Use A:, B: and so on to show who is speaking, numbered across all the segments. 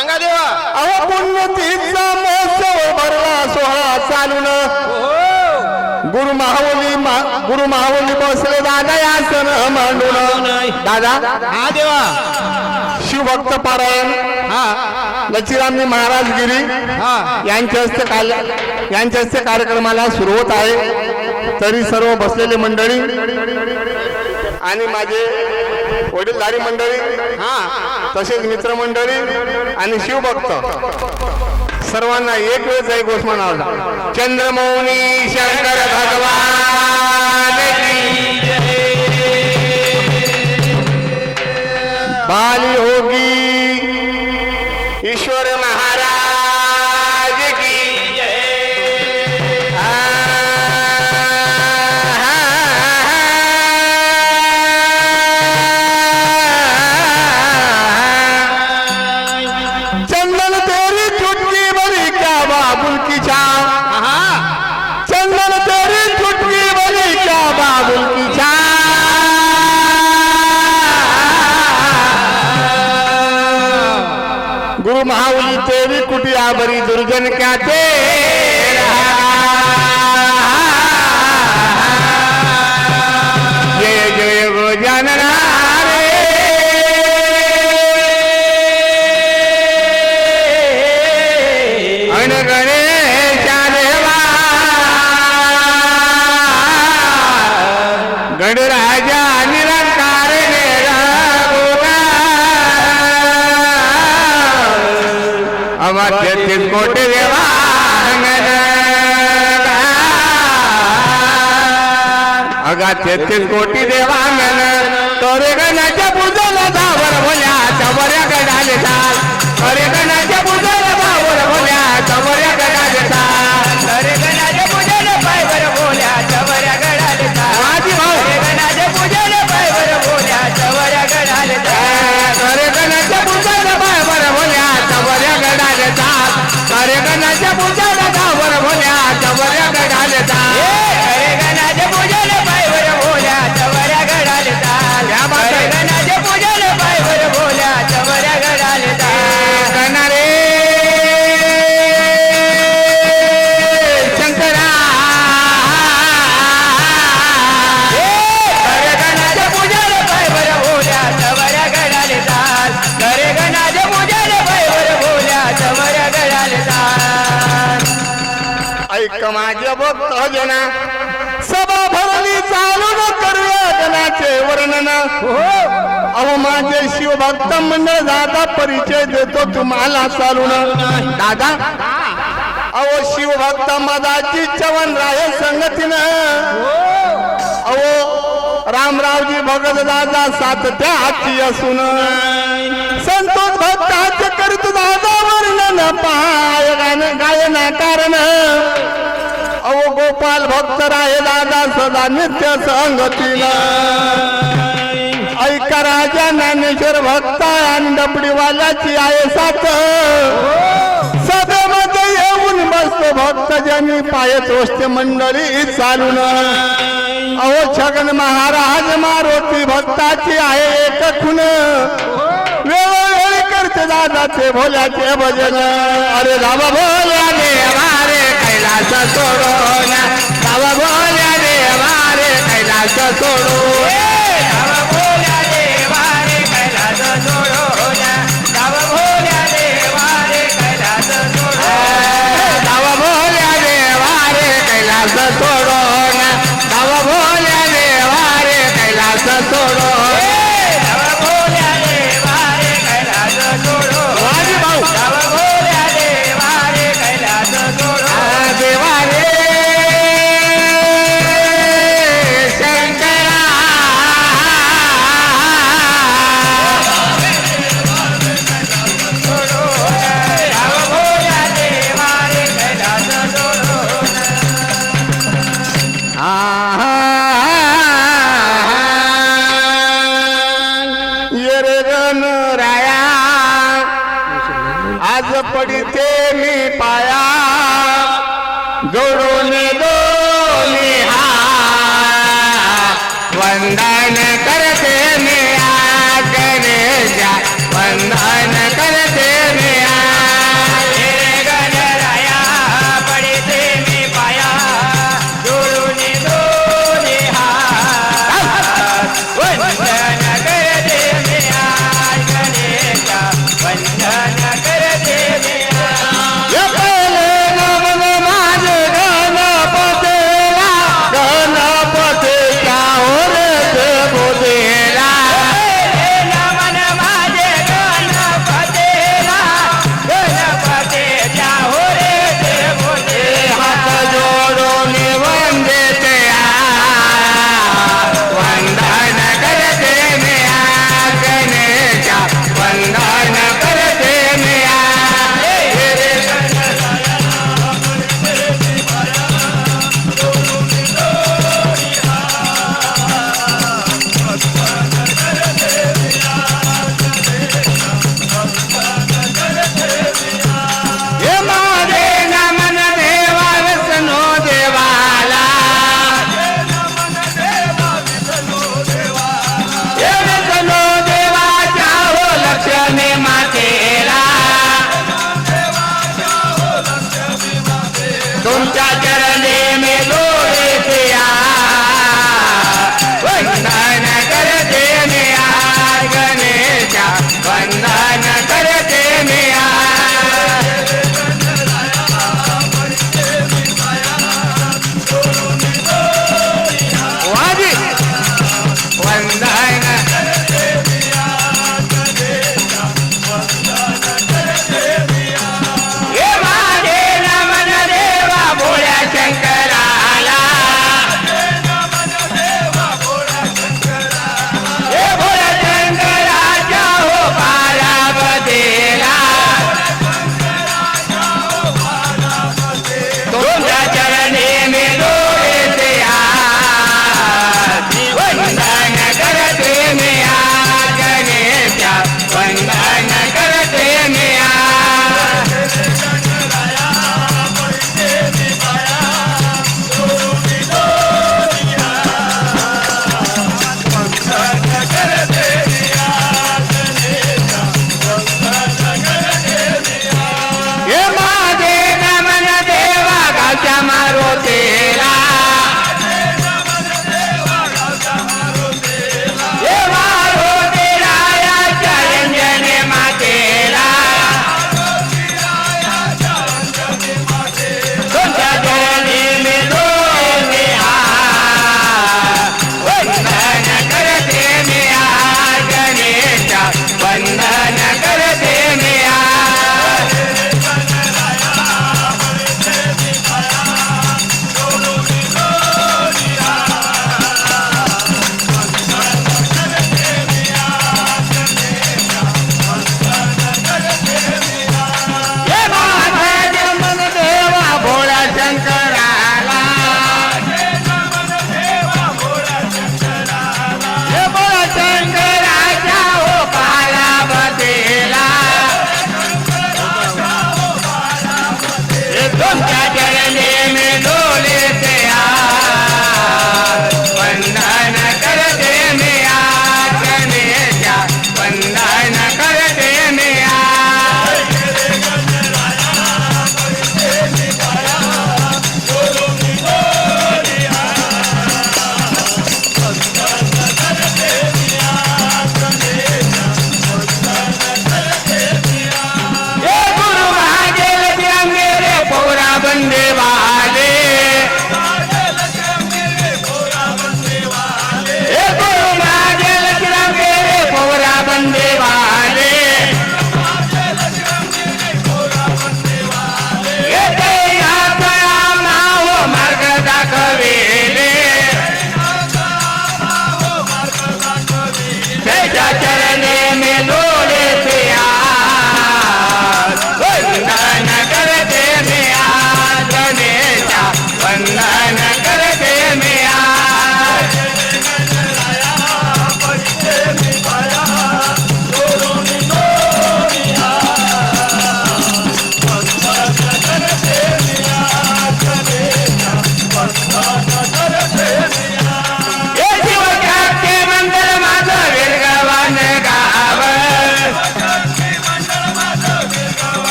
A: सांगा देवा.
B: अहो पुण्यतीचा महोत्सव भरला सोहळा चालून. गुरु महावली मा- गुरु महावली बसले दादा यासन मांडून. दादा.
A: हा देवा.
B: शिवभक्त पारायण.
A: हा.
B: लचिरामजी महाराज गिरी
A: हा.
B: यांच्या हस्ते काल यांच्या हस्ते कार्यक्रमाला सुरू होत आहे. तरी सर्व बसलेले मंडळी आणि माझे वडीलधारी मंडळी
A: हा
B: तसेच मित्रमंडळी आणि शिवभक्त. सर्वांना एक वेळ एक गोष्ट म्हणावला चंद्रमौनी शंकर भगवान बाली होगी ईश्वर महाराज की अगा तेहतीस कोटी देवांगण तोरे गणाच्या पूजला दावर भोल्या चवऱ्या गडाले चाल तोरे गणाच्या पूजला दावर भोल्या चवऱ्या गडाले चाल
A: अरे गणाच्या पूजेला पायवर बोल्या चवऱ्या गडाले
B: माझी भाऊ.
A: अरे गणाच्या पूजेला पायवर बोल्या चवऱ्या गडाले
B: तोरे गणाच्या पूजला दावर भोल्या चवऱ्या गडाले चाल तोरे गणाच्या पूजला मंडळ दादा परिचय देतो तुम्हाला चालून दादा अहो शिवभक्त मदाची चवन राय संगतीनं. अहो रामरावजी भगत दादा सात त्या हाती असून. संतोष भक्ताचे करीत दादा वर्णन पाय गायना कारण. अहो गोपाल भक्त राहे दादा सदा नित्य संगतीला ऐका राजा ज्ञानेश्वर भक्त आणि डबडीवाल्याची आहे साथ. सभेमध्ये येऊन बसतो भक्त ज्यांनी पाय तोष्ट मंडळी चालून. अहो छगन महाराज मारुती भक्ताची आहे एक खुन. वेळोवेळी करते दादाचे भोल्याचे भजन. अरे दादा भोल्या देवा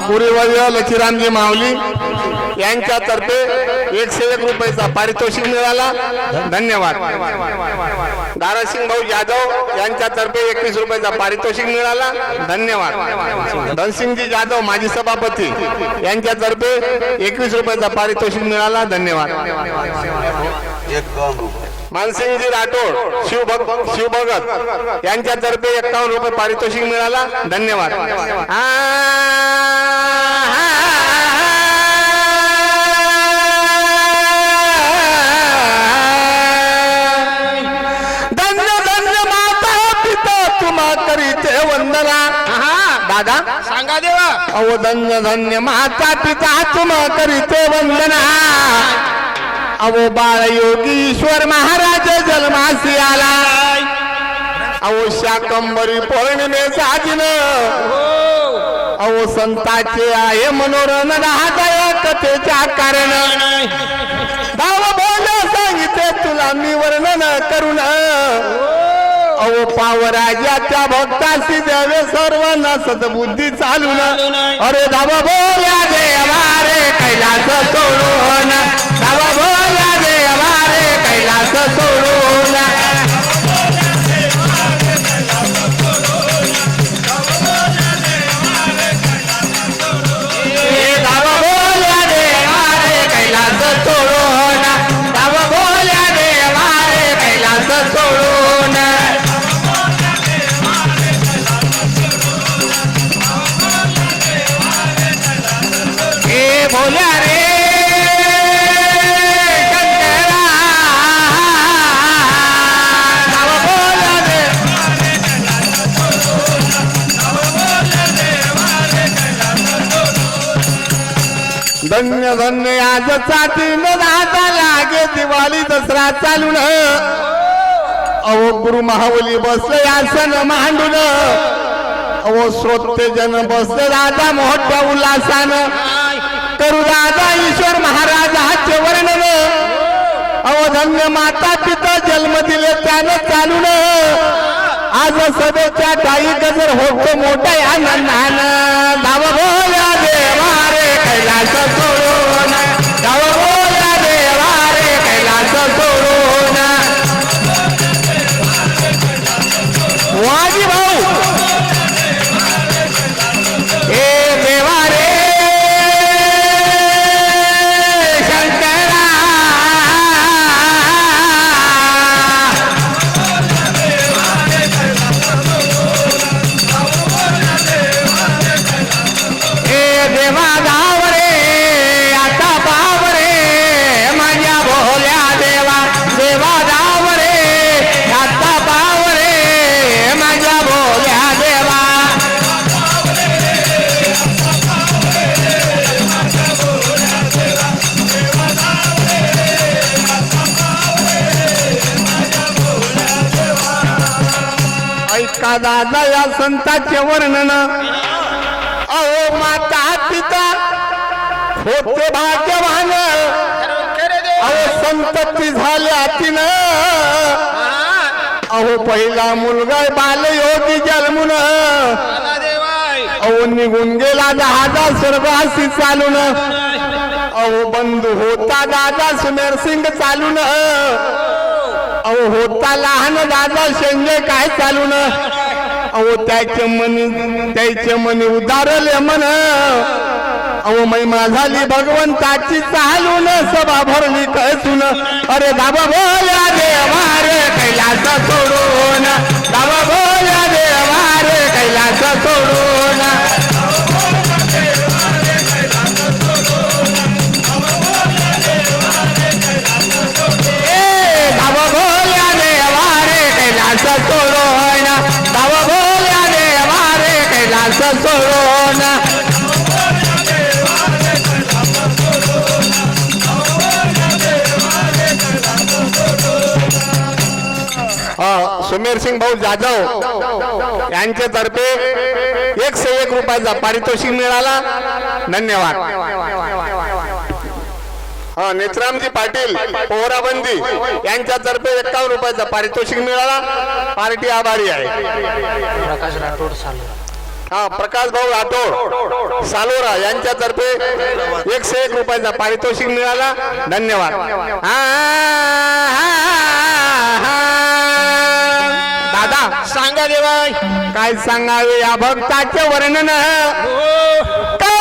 B: स्वर्गीय लखीरामजी माऊली यांच्यातर्फे एकशे एक रुपयाचा पारितोषिक मिळाला. धन्यवाद. दारासिंग भाऊ जाधव यांच्यातर्फे एकवीस रुपयाचा पारितोषिक मिळाला. धन्यवाद. धनसिंगजी जाधव माजी सभापती यांच्यातर्फे एकवीस रुपयाचा पारितोषिक मिळाला. धन्यवाद. मानसिंगजी राठोड शिवभग शिवभगत. यांच्यातर्फे एक्कावन्न रुपये पारितोषिक मिळाला. धन्यवाद. आ, धन्य धन्य माता पिता तुम्हा करीते वंदना. दादा.
A: सांगा देवा.
B: अहो धन्य धन्य माता पिता तुम्हा करीते वंदना. अहो बाळ योगीश्वर महाराज जन्मासी आला अहो शाकंबरी पौर्णिमेचा दिन अहो संताचे आहे मनोरण राहतय कथेच्या कारण. भाव बोल सांगितले तुला मी वर्णन करून. अहो पावराजा भक्ताशी भक्तासी द्यावे सर्वांना सद्बुद्धी चालून. अरे धावा बोल्या देवा रे कैलास सोडून कैलास धन्य धन्य आजचा दिन राहता लागे दिवाळी दसरा चालून. अहो गुरु महावली बसले आसन मांडून. अहो श्रोते जन बसले राजा मोठ्या उल्हासान. करू राजा ईश्वर महाराजाचे वर्णन. अहो धन्य माता पिता जन्म दिले त्यानं चालून. आज सभेच्या काही गजर होतो मोठ्या आनंदानं. धाव दादा या संतांचे वर्णन. अहो माता पिता होते भाग्यवान. अहो संतती झाल्या तिनं अहो पहिला मुलगा बाल योगी जन्मून. अहो निघून गेला दहादा स्वर्गासी चालून. अहो बंधू होता दादा सुमेर सिंग चालून. अहो होता लहान दादा शेंगे काय चालून. अहो त्याचे मनी त्याचे मनी उदारले मन. अहो महिमा झाली भगवंताची चालून सभा भरली कसून. अरे दाबा बोला देवा रे कैलास सोडून. दाबा बोला देवा रे कैलास सोडून. कैलास सुमेर सिंग भाऊ जाधव यांच्यातर्फे एकशे एक रुपयाचा पारितोषिक मिळाला. धन्यवाद. हा नेत्रामजी पाटील पोहराबंदी यांच्यातर्फे एकावन्न रुपयाचा पारितोषिक मिळाला. पार्टी आभारी आहे.
C: प्रकाश राठोड चालू.
B: हा प्रकाश भाऊ राठोड सालोरा यांच्यातर्फे एकशे एक रुपयाचा पारितोषिक मिळाला. धन्यवाद. हा, हा, हा. दादा
C: सांगा देवाय
B: काय सांगावे या भक्ताचे वर्णन? या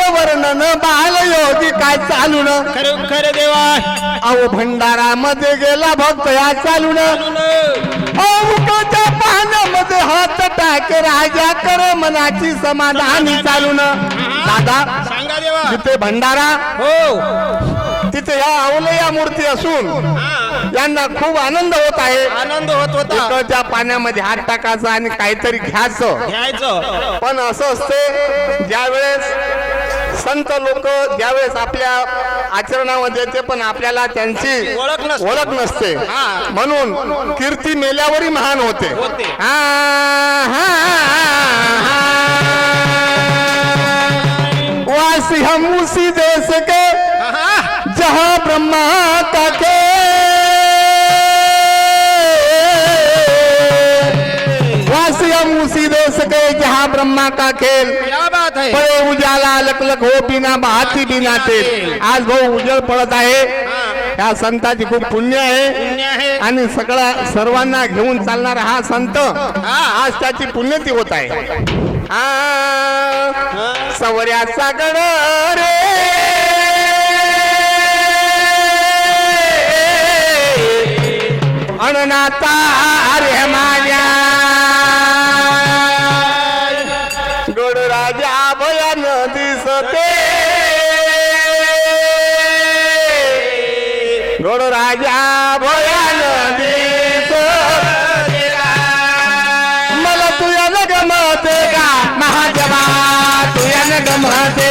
B: भक्ताचे वर्णन बालयोगी काय चालून?
C: खरं खरं देवाय
B: अहो भंडारामध्ये गेला भक्त या चालून. अमुकाच्या हात टाके राजा कर मनाची समाधानी चालून. दादा
C: सांगा देवा.
B: तिथे भंडारा
C: हो.
B: तिथे या अवलया मूर्ती असून यांना खूप आनंद होत आहे.
C: आनंद होत होता.
B: इकडच्या पाण्यामध्ये हात टाकायचा आणि काहीतरी घ्यायचं.
C: घ्यायचं.
B: पण असं असते ज्यावेळेस संत लोक ज्यावेळेस आपल्या आचरणामध्ये येते पण आपल्याला त्यांची
C: ओळख नसते. हा.
B: म्हणून कीर्ती मेल्यावरही महान होते. हा, हा, हा. वासी हम उसी देश के जहाँ ब्रह्मा का खेल वासी हम उसी देश के जहाँ ब्रह्मा का खेल
C: क्या बात
B: लकलक हो बिना बहाती बिना तेल आज भाऊ उजळ पडत आहे. या संताची खूप पुण्य आहे. आणि सगळा सर्वांना घेऊन चालणारा हा संत. आज त्याची पुण्यती होत आहे. हा. सवऱ्याचा गड रे. अननाता रे माझ्या गड राजा भयान मला तुया न गमते का? महाजवा तुया न गमते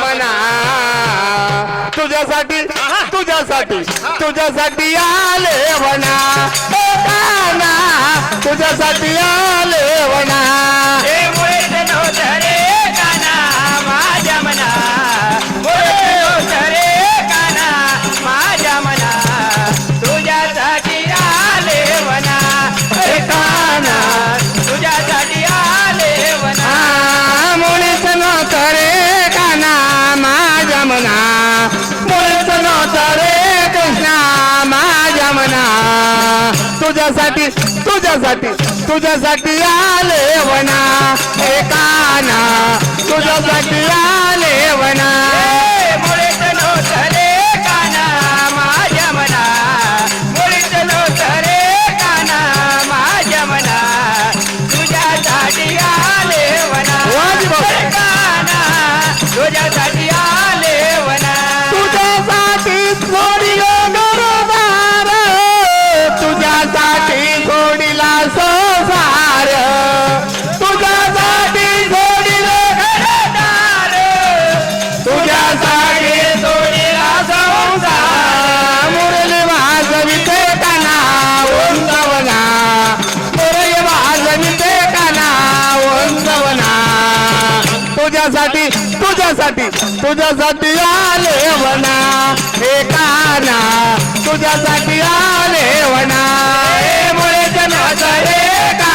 B: मना. तुझ्यासाठी तुझ्यासाठी तुझ्यासाठी आले वना. तुझ्यासाठी आले वना.
A: तुझ्यासाठी तुझ्यासाठी
B: तुझ्यासाठी आले वना हे काना तुझ्यासाठी आले वना
A: तुझ्यासाठी आले वना हे काना तुझ्यासाठी आले वना
B: मुळे जनाचा रे काना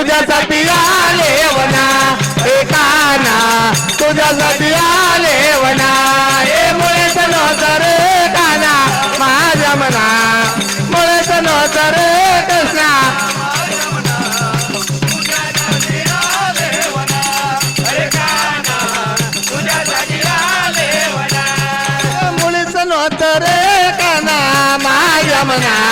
A: तुझ्यासाठी तुझ्यासाठी
B: आले वना एकाना तुझ्यासाठी आले वना हे मुळेच नव्हतं रे काना माझ्या मना. मुळेच नव्हतं रे कृष्णा. मुळीच नव्हतं काना माझ्या मना.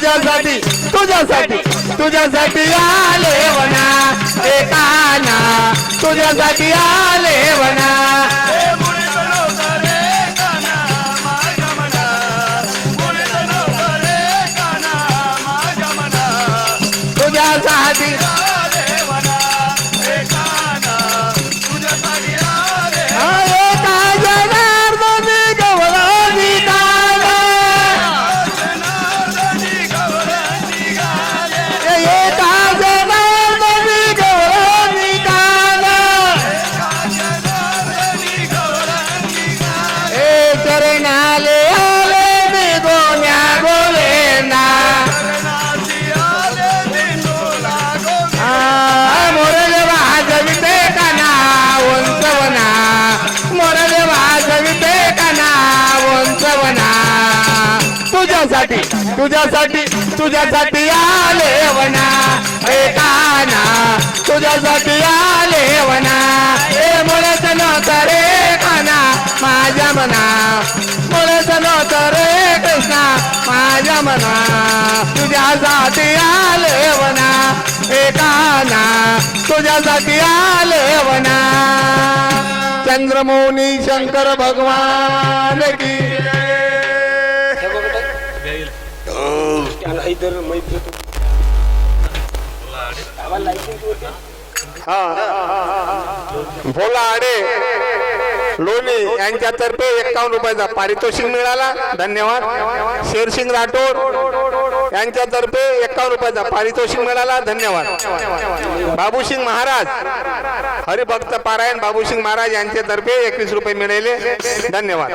B: तुझ्यासाठी तुझ्यासाठी तुझ्यासाठी आले वना ए तुझ्यासाठी आले वना तुझ्यासाठी तुझ्यासाठी आले वना हे काना. तुझ्यासाठी आले वना हे मुळेच नव्हतं रे काना माझ्या मना. मुळेच नव्हतं रे कृष्णा माझ्या मना. तुझ्यासाठी आले वना एकाना तुझ्यासाठी आले वना. चंद्रमौनी शंकर भगवान की भोला आडे लोणी यांच्यातर्फे एक्कावन्न रुपयाचा पारितोषिक मिळाला धन्यवाद. शेरसिंग राठोड यांच्यातर्फे एक्कावन्न रुपयाचा पारितोषिक मिळाला धन्यवाद. बाबूसिंग महाराज हरिभक्त पारायण बाबूसिंग महाराज यांच्यातर्फे एकवीस रुपये मिळाले धन्यवाद.